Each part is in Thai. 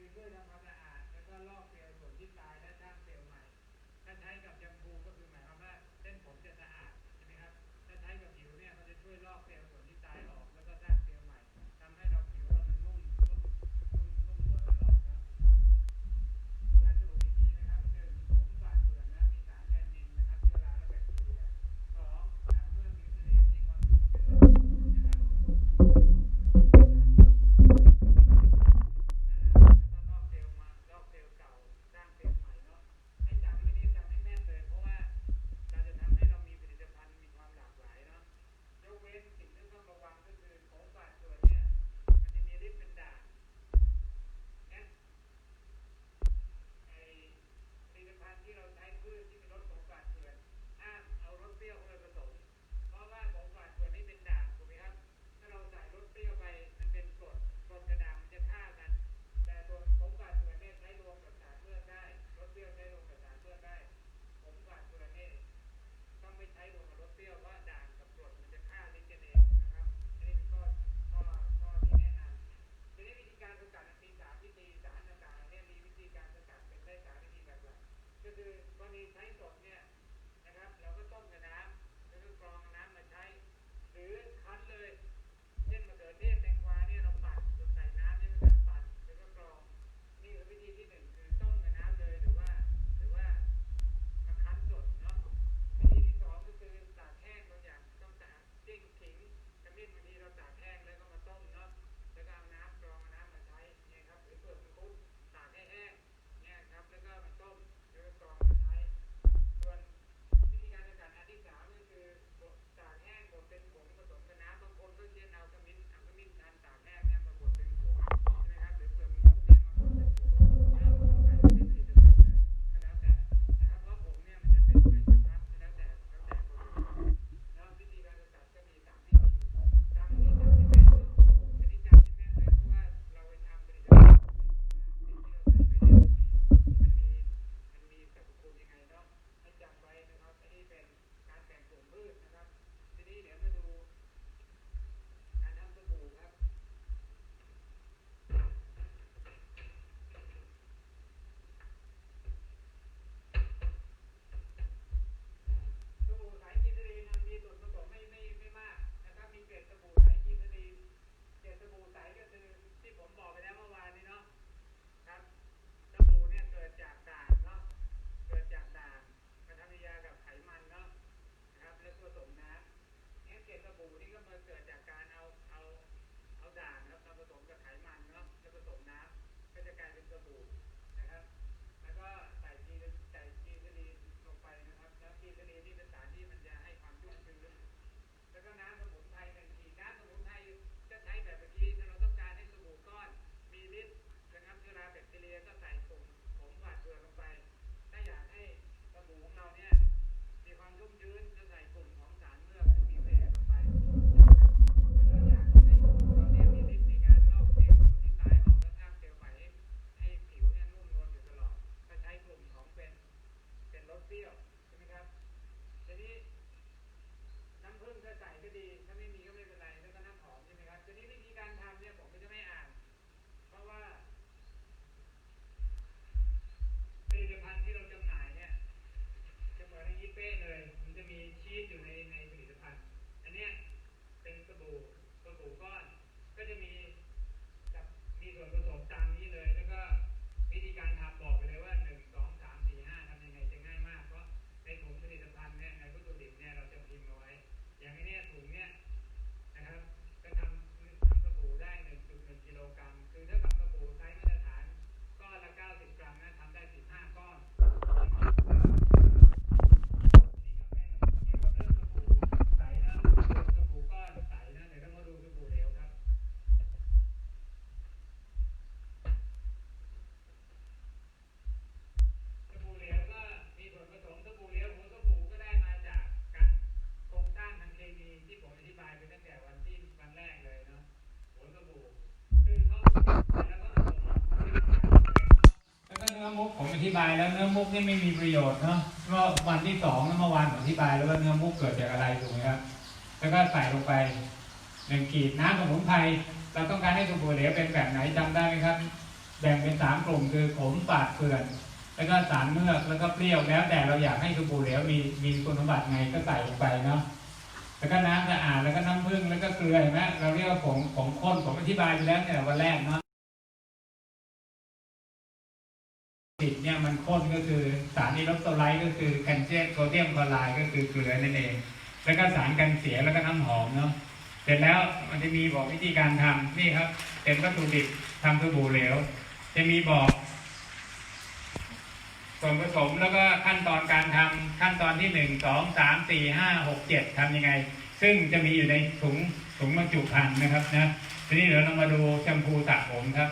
คือด้วยทำความสะอาดแล้วก็ลอกเปลวส่วนที่ตายและตั้ง we thank God. น้ำสมุนไพรเราต้องการให้สบู่เหลวเป็นแบบไหนจำได้ไหมครับ แบ่งเป็นสามกลุ่มคือขมฝาดเปื่อน แล้วก็สารเมือกแล้วก็เปรี้ยวแล้ว แต่เราอยากให้สบู่เหลวมีมีคุณสมบัติไงก็ใส่ลงไปเนาะแล้วก็น้ำสะอาดแล้วก็น้ำผึ้งแล้วก็เกลือเห็นไหมเราเรียกว่าผงผงข้นผมอธิบายไปแล้วเนี่ยวันแรกเนาะติดเนี่ยมันข้นก็คือสารอิโลโซไลต์ก็คือแคลเซียมโซเดียมคลอไรด์ก็คือเกลือนั่นเอง แล้วก็สารกันเสียแล้วก็น้ำหอมเนาะ เสร็จแล้วมันจะมีบอกวิธีการทำนี่ครับเป็นวัตถุดิบทำสบู่เหลว จะมีบอกส่วนผสมแล้วก็ขั้นตอนการทำขั้นตอนที่หนึ่งสองสามสี่ห้าหกเจ็ดทำยังไง ซึ่งจะมีอยู่ในถุงถุงบรรจุภัณฑ์นะครับนะทีนี้เดี๋ยวเรามาดูแชมพูสระผมครับ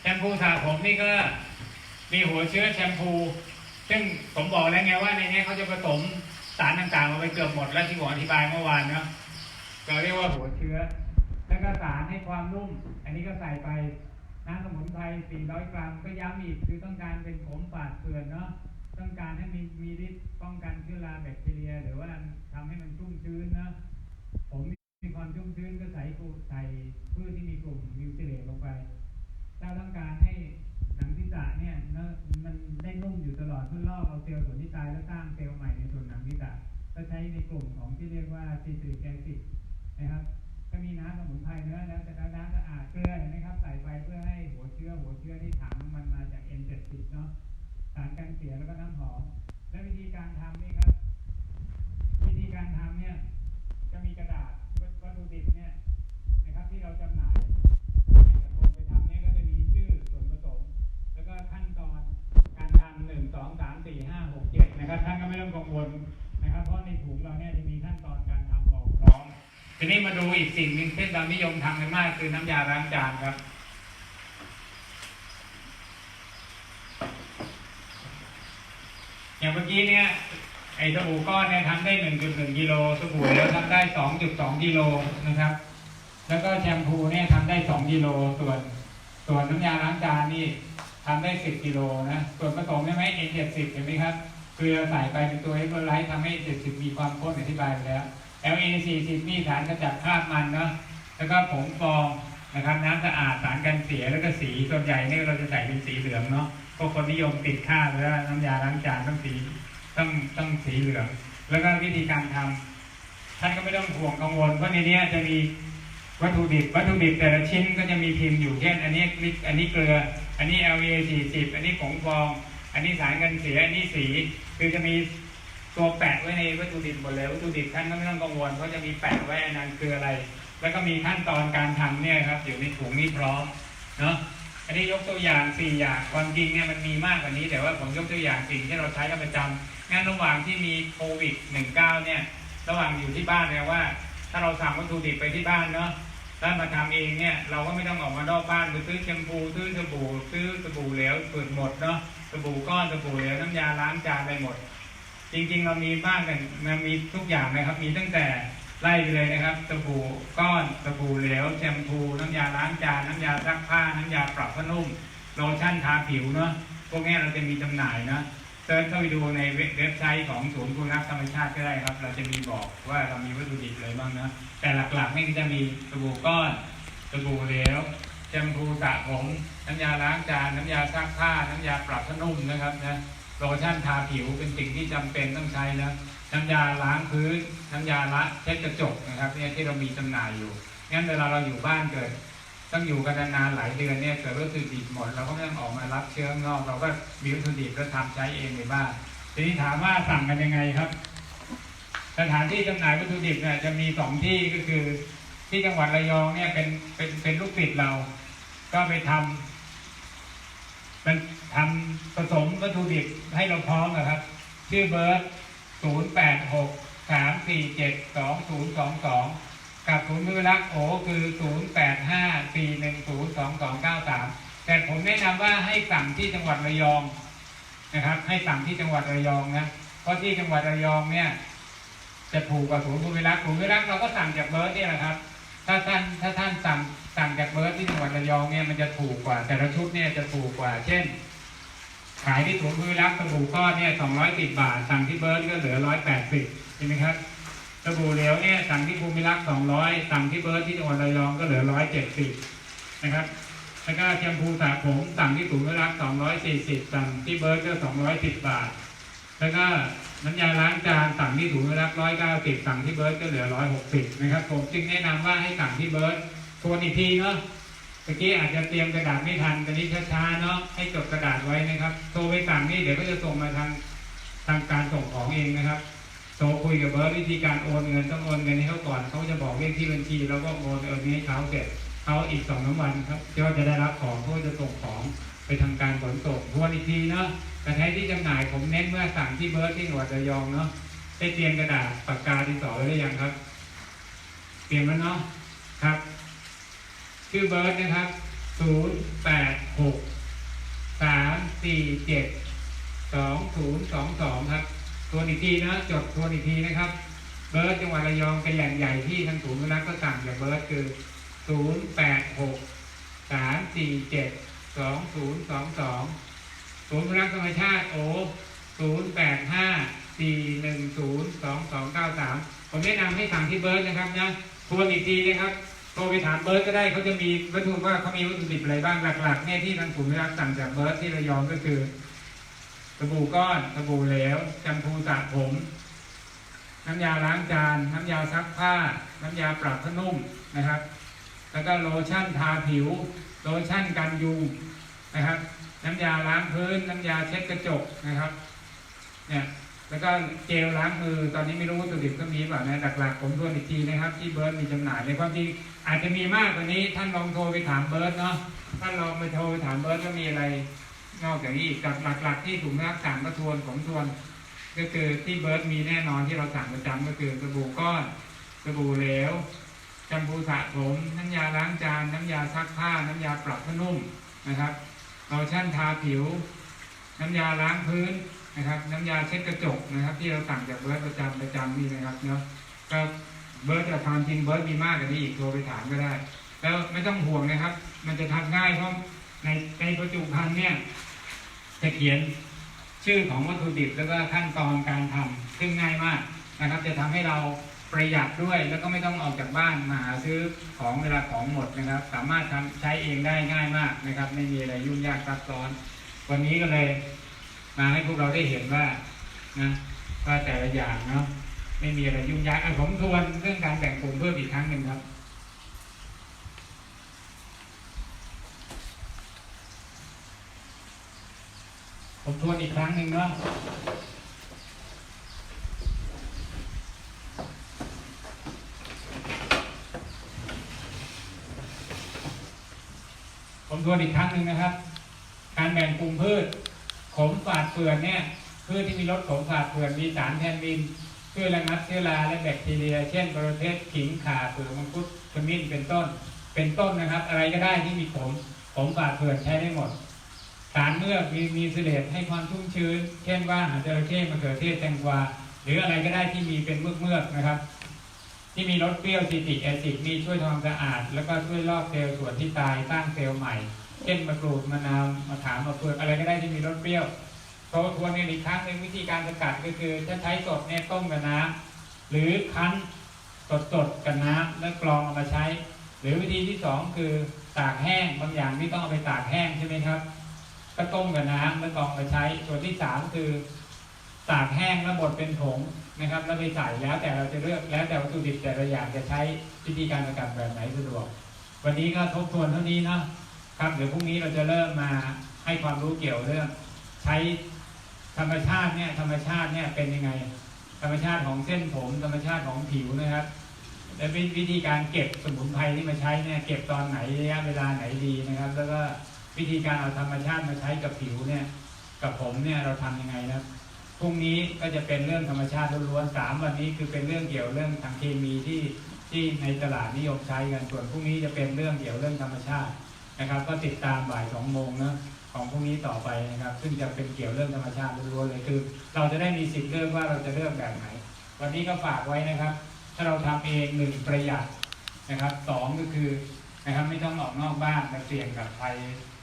แชมพูสระผมนี่ก็ มีหัวเชื้อแชมพู ซึ่งผมบอกแล้วไงว่าในนี้เขาจะผสมสารต่างๆเอาไปเกือบหมดแล้วที่ผมอธิบายเมื่อวานเนาะเราเรียกว่าหัวเชื้อ แล้วก็สารให้ความนุ่ม อันนี้ก็ใส่ไปน้ำสมุนไพร 400 กรัม ก็ย้ำอีกคือต้องการเป็นขมฝาดเปื่อนเนาะ ต้องการให้มีมีฤทธิ์ป้องกันเชื้อราแบคทีเรีย หรือว่าทำให้มันชุ่มชื้นนะผมมีความชุ่มชื้นก็ใส่ใส่พืชที่มีกลุ่มมิวซิเลตลงไป ถ้าต้องการให้ หนังศีรษะเนี่ยเนอะมันได้นุ่มอยู่ตลอดเพื่อลอกเอาเซลล์ส่วนที่ตายแล้วสร้างเซลล์ใหม่ในส่วนหนังศีรษะก็ใช้ในกลุ่มของที่เรียกว่าซีตริกแอซิดนะครับ ก็มีน้ำสมุนไพรเนื้อแล้วแต่น้ำสะอาดเกลือเห็นไหมครับ ใส่ไปเพื่อให้หัวเชื้อหัวเชื้อที่ถังมันมาจาก N70 เนาะสารกันเสียแล้วก็น้ำหอม และวิธีการทำนี่ครับ วิธีการทำเนี่ยจะมีกระดาษวัตถุดิบเนี่ยนะครับที่เราจำหน่ายให้กับคนไปทำ ก็ขั้นตอนการทำหนึ่งสองสามสี่ห้าหกเจ็ดนะครับท่านก็ไม่ต้องกังวลนะครับ เพราะในถุงเราเนี่ยจะมีขั้นตอนการทำบอกพร้อมทีนี้มาดูอีกสิ่งหนึ่งที่เรานิยมทำกันมากคือน้ำยาล้างจานครับอย่างเมื่อกี้เนี่ยไอ้สบู่ก้อนเนี่ยทำได้1.1กิโลสบู่เหลวทำได้2.2กิโลนะครับ แล้วก็แชมพูเนี่ยทำได้2กิโลส่วน ส่วนน้ำยาล้างจานนี่ ทำได้ 10 กิโลนะ ส่วนผสมใช่ไหม N70 เห็นไหมครับ เกลือใส่ไปเป็นตัวเอเวอร์ไลท์ทำให้ 70 มีความข้นอธิบายไปแล้ว LA40 นี่สารกระจัดคราบมันเนาะ แล้วก็ผงฟองนะครับน้ำสะอาดสารกันเสียแล้วก็สีส่วนใหญ่เนี่ยเราจะใส่เป็นสีเหลืองเนาะพวกคนนิยมติดค่าบแล้วน้ำยาล้างจานต้องสีต้องต้องสีเหลือง แล้วก็วิธีการทำท่านก็ไม่ต้องห่วงกังวลเพราะในนี้จะมีวัตถุดิบวัตถุดิบแต่ละชิ้นก็จะมีพิมพ์อยู่เช่นอันนี้พริกอันนี้เกลือ อันนี้ LA 40 อันนี้ผงฟอง อันนี้สารกันเสีย อันนี้สี คือจะมีตัวแปะไว้ในวัตถุดิบหมดเลย วัตถุดิบท่านก็ไม่ต้องกังวลเพราะจะมีแปะไว้อันนั้นคืออะไร แล้วก็มีขั้นตอนการทำเนี่ยครับอยู่ในถุงนี้พร้อมเนาะ อันนี้ยกตัวอย่างสี่อย่าง ความจริงเนี่ยมันมีมากกว่านี้ แต่ว่าผมยกตัวอย่างสิ่งที่เราใช้กันประจำงั้นระหว่างที่มีโควิด 19 เนี่ย ระหว่างอยู่ที่บ้านเนี่ยว่า ถ้าเราสั่งวัตถุดิบไปที่บ้านเนาะ ถ้ามาทำเองเนี่ยเราก็ไม่ต้องออกมานอกบ้านไปซื้อแชมพูซื้อสบู่ซื้อสบู่เหลวเปิดหมดเนาะสบู่ก้อนสบู่เหลวน้ำยาล้างจานไปหมด จริงๆเรามีบ้างกันมันมีทุกอย่างนะครับ มีตั้งแต่ไล่ไปเลยนะครับสบู่ก้อนสบู่เหลวแชมพูน้ำยาล้างจานน้ำยาซักผ้าน้ำยาปรับผ้านุ่มโลชั่นทาผิวเนาะพวกนี้เราจะมีจำหน่ายนะ เซิร์ชเข้าไปดูในเว็บไซต์ของศูนย์คุณรักธรรมชาติก็ได้ครับ เราจะมีบอกว่าเรามีวัตถุดิบอะไรบ้างนะแต่หลักๆนี่ก็จะมีสบู่ก้อนสบู่เหลวแชมพูสระผมน้ำยาล้างจานน้ำยาซักผ้า น้ำยาปรับผ้านุ่มนะครับนะโลชั่นทาผิวเป็นสิ่งที่จำเป็นต้องใช้นะน้ำยาล้างพื้นน้ำยาละเช็ดกระจกนะครับเนี่ยที่เรามีจำหน่ายอยู่งั้นเวลาเราอยู่บ้านเกิด ต้องอยู่กันนานๆหลายเดือนเนี่ยเกิดวัตถุดิบหมดเราก็ไม่ต้องออกมารับเชื้อนอก เราก็มีวัตถุดิบแล้วทำใช้เองในบ้านทีนี้ถามว่าสั่งกันยังไงครับ สถานที่จำหน่ายวัตถุดิบเนี่ยจะมีสองที่ก็คือ ที่จังหวัดระยองเนี่ยเป็นเป็นเป็นลูกปิดเรา ก็ไปทำมันทำผสมวัตถุดิบให้เราพร้อมนะครับ ชื่อเบอร์ศูนย์แปดหกสามสี่เจ็ดสองศูนย์สองสอง กับศูนย์พิรักษ์โอคือศูนย์แปดห้าปีหนึ่งศูนย์สองสองเก้าสามแต่ผมแนะนำว่าให้สั่งที่จังหวัดระยองนะครับ ให้สั่งที่จังหวัดระยองนะเพราะที่จังหวัดระยองเนี่ย จะถูกกว่าศูนย์ภูมิรักษ์ภูมิรักษ์เราก็สั่งจากเบิร์ดเนี่ยแหละครับ ถ้าท่านถ้าท่านสั่งสั่งจากเบิร์ดที่จังหวัดระยองเนี่ยมันจะถูกกว่า แต่ละชุดเนี่ยจะถูกกว่า เช่น ขายที่ศูนย์ภูมิรักษ์สบู่ก้อนเนี่ยสองร้อยสิบบาท สั่งที่เบิร์ดก็เหลือร้อยแปดสิบใช่ไหมครับ สบู่เหลวเนี่ยสั่งที่ภูมิรักษ์สองร้อยสั่งที่เบิร์ดที่จังหวัดระยองก็เหลือร้อยเจ็ดสิบนะครับแล้วก็แชมพูสระผมสั่งที่ศูนย์ภูมิรักษ์สองร้อยสี่สิบสั่งที่เบิร์ดก็สองร้อยสิบบาท แล้วก็น้ำยาล้างจานสั่งที่ศูนย์รักร้อยเก้าสิบสั่งที่เบิร์ดก็เหลือร้อยหกสิบนะครับ ผมจึงแนะนำว่าให้สั่งที่เบิร์ดทวนอีกทีเนาะเมื่อกี้อาจจะเตรียมกระดาษไม่ทันตอนนี้ช้าๆเนาะให้จดกระดาษไว้นะครับ โทรไปสั่งนี่เดี๋ยวก็จะส่งมาทางทางการส่งของเองนะครับ โทรคุยกับเบิร์ดวิธีการโอนเงินต้องโอนเงินให้เขาก่อนเขาจะบอกเลขที่บัญชี แล้วก็โอนเออนี้ให้เขาเสร็จเขาอีกสองสามวันครับที่ว่าจะได้รับของเขาจะส่งของไปทำการขนส่งทวนอีกทีเนาะแต่แท้ที่จำหน่ายผมเน้นเมื่อสั่งที่เบิร์ดที่จัวัดระยองเนาะได้เตรียมกระดาษปากกาดินสอไว้หรือยังครับ เตรียมแล้วเนาะครับชื่อเบิร์ดนะครับศูนย์แปดหกสามสี่เจ็ดสองศูนย์สองสองครับ ทวนอีกทีนะจดทวนอีกทีนะครับ เบิร์ดจังหวัดระยองเป็นแหล่งใหญ่ที่ทางศูนย์รักก็สั่งจากเบิร์ดคือศูนย์แปดหกสามสี่เจ็ดสองศูนย์สองสองศูนย์พลังธรรมชาติโอศูนย์แปดห้าสี่หนึ่งศูนย์สองสองเก้าสามผมแนะนำให้สั่งที่เบิร์ดนะครับนะทวนอีกทีนะครับโทรไปถามเบิร์ดก็ได้เขาจะมีวัตถุว่าเขามีวัตถุดิบอะไรบ้างหลักๆเนี่ยที่ทางศูนย์พลังสั่งจากเบิร์ดที่ระยองก็คือ สบู่ก้อนสบู่เหลวแชมพูสระผม น้ำยาล้างจาน น้ำยาซักผ้า น้ำยาปรับผ้านุ่มนะครับ แล้วก็โลชั่นทาผิว โลชั่นกันยุงนะครับ น้ำยาล้างพื้น น้ำยาเช็ดกระจกนะครับ เนี่ยแล้วก็เจลล้างมือตอนนี้ไม่รู้วัตถุดิบก็มีเปล่านะหลักๆผมทวนอีกทีนะครับ ที่เบิร์ดมีจำหน่ายในความจริงอาจจะมีมากกว่านี้ท่านลองโทรไปถามเบิร์ดเนาะท่านลองไปโทรไปถามเบิร์ดว่ามีอะไร นอกจากนี้อีกกับหลัก ๆ ที่ถุงรักสั่งก็ทวนผมทวน ก็คือที่เบิร์ดมีแน่นอนที่เราสั่งประจำก็คือสบู่ก้อนสบู่เหลวแชมพูสระผมน้ำยาล้างจานน้ำยาซักผ้า น้ำยาปรับผ้านุ่มนะครับโลชั่นทาผิว น้ำยาล้างพื้นนะครับ น้ำยาเช็ดกระจกนะครับ ที่เราสั่งจากเบิร์ดประจำประจำนี่นะครับเนาะก็เบิร์ดแต่ความจริงเบิร์ดมีมากกว่านี้อีกโทรไปถามก็ได้ แล้วไม่ต้องห่วงนะครับ มันจะทำง่ายเพราะในในประจุภัณฑ์เนี่ย จะเขียนชื่อของวัตถุดิบแล้วก็ขั้นตอนการทำซึ่งง่ายมากนะครับ จะทำให้เราประหยัดด้วยแล้วก็ไม่ต้องออกจากบ้านมาหาซื้อของเวลาของหมดนะครับ สามารถทำใช้เองได้ง่ายมากนะครับ ไม่มีอะไรยุ่งยากซับซ้อน วันนี้ก็เลย มาให้พวกเราได้เห็นว่านะว่าแต่ละอย่างเนาะไม่มีอะไรยุ่งยากอะผมทวนเรื่องการแบ่งกลุ่มเพิ่มอีกครั้งหนึ่งครับ ผมทวนอีกครั้งหนึ่งเนาะผมทวนอีกครั้งหนึ่งนะครับ การแบ่งกลุ่มพืช ขมฝาดเปลือนเนี่ยพืชที่มีรสขมฝาดเปลือนมีสารแทนนินช่วยระงับเชื้อราและแบคทีเรีย เช่นประเภทขิงข่าเปลือกมังคุดขมิ้นเป็นต้น เป็นต้นนะครับ อะไรก็ได้ที่มีขมขมฝาดเปลือนใช้ได้หมด สารเมือกมีมีเสลดให้ความชุ่มชื้น เช่นว่าหางจระเข้มะเขือเทศแตงกวาหรืออะไรก็ได้ที่มีเป็นเมือกเมือกๆนะครับ ที่มีรสเปรี้ยวซิติกแอซิดมีช่วยทำความสะอาด แล้วก็ช่วยลอกเซลล์ส่วนที่ตายสร้างเซลล์ใหม่ เช่นมะกรูดมะนาวมะขามมะเฟืองอะไรก็ได้ที่มีรสเปรี้ยวโทรทวนกันอีกครั้งหนึ่งวิธีการสกัดก็คือถ้าใช้สดเนี่ยต้มกับน้ำหรือคั้นสดๆกับน้ำแล้วกรองเอามาใช้ หรือวิธีที่สองคือตากแห้งบางอย่างไม่ต้องเอาไปตากแห้งใช่ไหมครับ ก็ต้มกับน้ำแล้วกรองมาใช้ ส่วนที่สามคือตากแห้งแล้วบดเป็นผงนะครับ แล้วไปใส่แล้วแต่เราจะเลือกแล้วแต่วัตถุดิบแต่ละอย่างจะใช้วิธีการสกัดแบบไหนสะดวก วันนี้ก็ทบทวนเท่านี้เนาะครับเดี๋ยวพรุ่งนี้เราจะเริ่มมาให้ความรู้เกี่ยวเรื่องใช้ธรรมชาติเนี่ยธรรมชาติเนี่ยเป็นยังไง ธรรมชาติของเส้นผม ธรรมชาติของผิวนะครับ และวิวิธีการเก็บสมุนไพรที่มาใช้เนี่ยเก็บตอนไหนระยะเวลาไหนดีนะครับ แล้วก็ วิธีการเอาธรรมชาติมาใช้กับผิวเนี่ยกับผมเนี่ยเราทำยังไงนะพรุ่งนี้ก็จะเป็นเรื่องธรรมชาติล้วนๆสามวันนี้คือเป็นเรื่องเกี่ยวเรื่องทางเคมีที่ที่ในตลาดนิยมใช้กันส่วนพรุ่งนี้จะเป็นเรื่องเกี่ยวเรื่องธรรมชาตินะครับ ก็ติดตามบ่ายสองโมงนะของพรุ่งนี้ต่อไปนะครับ ซึ่งจะเป็นเกี่ยวเรื่องธรรมชาติล้วนๆเลยคือ เราจะได้มีสิทธิ์เลือกว่าเราจะเลือกแบบไหน วันนี้ก็ฝากไว้นะครับ ถ้าเราทำเองหนึ่งประหยัดนะครับสองก็คือนะครับไม่ต้องออกนอกบ้านมาเสี่ยงกับภัย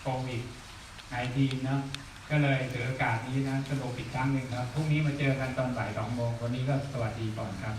โควิดไอทีนะก็เลยถือโอกาสนี้นะสรุปอีกครั้งหนึ่งครับพรุ่งนี้มาเจอกันตอนบ่ายสองโมงวันนี้ก็สวัสดีก่อนครับ